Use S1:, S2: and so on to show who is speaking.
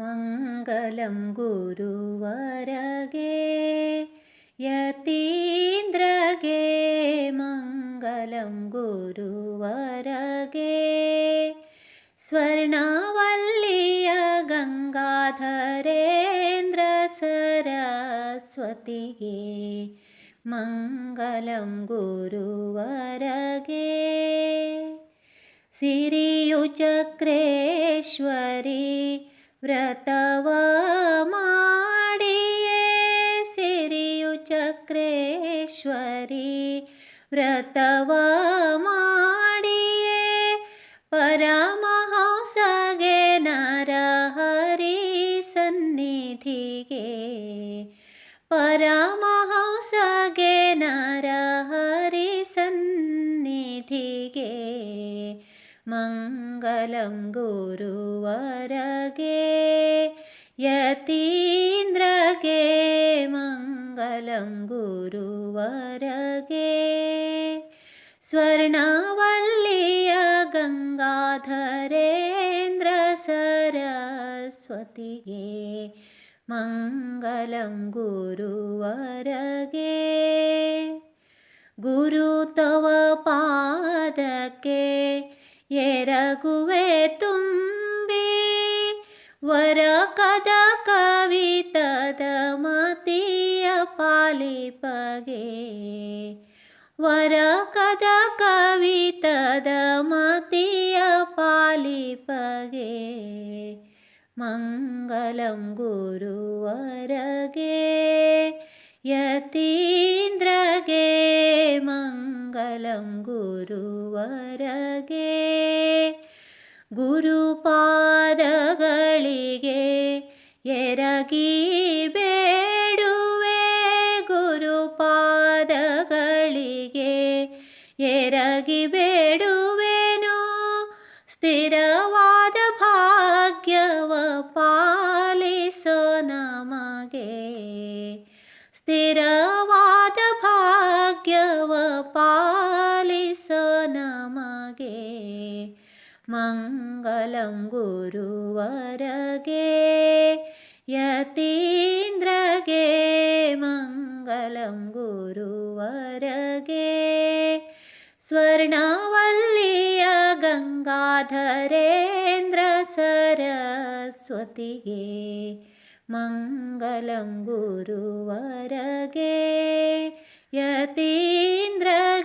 S1: मङ्गलं गुरुवरगे यतीन्द्रगे मङ्गलं गुरुवरगे स्वर्णवल्लिय गङ्गाधरेन्द्र सरस्वतिगे मङ्गलं गुरुवरगे सिरियुचक्रेश्वरी ವ್ರತವ ಮಾಡಿಯೇ ಸಿರಿಯುಚಕ್ರೇಶ್ವರಿ ವ್ರತವ ಮಾಡಿಯೇ ಪರಮಹಂಸಗೆ ನರಹರಿ ಸನ್ನಿಧಿಗೆ ಪರಮಹಂಸಗೆ മംഗലം ഗുരുവരകേ യതീന്ദ്രകേ മംഗലം ഗുരുവരകേ. സ്വർണവല്ലിയ ഗംഗാധരേന്ദ്ര സരസ്വതിയേ മംഗലം ഗുരുവരകേ. ഗുരു തവ പാദകേ ಎರಗುವೆ ತುಂಬಿ ವರ ಕದ ಕವಿತದ ಮತಿಯ ಪಾಲಿಪಗೆ ವರ ಕದ ಕವಿತದ ಮತಿಯ ಪಾಲಿಪಗೆ ಮಂಗಲಂ ಗುರುವರಗೆ ಯತೀಂದ್ರಗೆ ಮಂಗಲಂ ಗುರುವರಗೆ ಗುರುಪಾದಗಳಿಗೆ ಎರಗಿ ಬೇಡುವೆ ಗುರುಪಾದಗಳಿಗೆ ಎರಗಿ ಬೇಡುವೆನು. ಸ್ಥಿರವಾದ ಭಾಗ್ಯವ ಪಾಲಿಸೋ ಸ್ಥಿರವಾದ ಭಾಗ್ಯವ ಪಾಲಿಸೋ ನಮಗೆ मङ्गलं गुरुवरगे यतीन्द्रगे मङ्गलं गुरुवरगे स्वर्णवल्लिय गङ्गाधरेन्द्र सरस्वतिगे मङ्गलं गुरुवरगे यतीन्द्रगे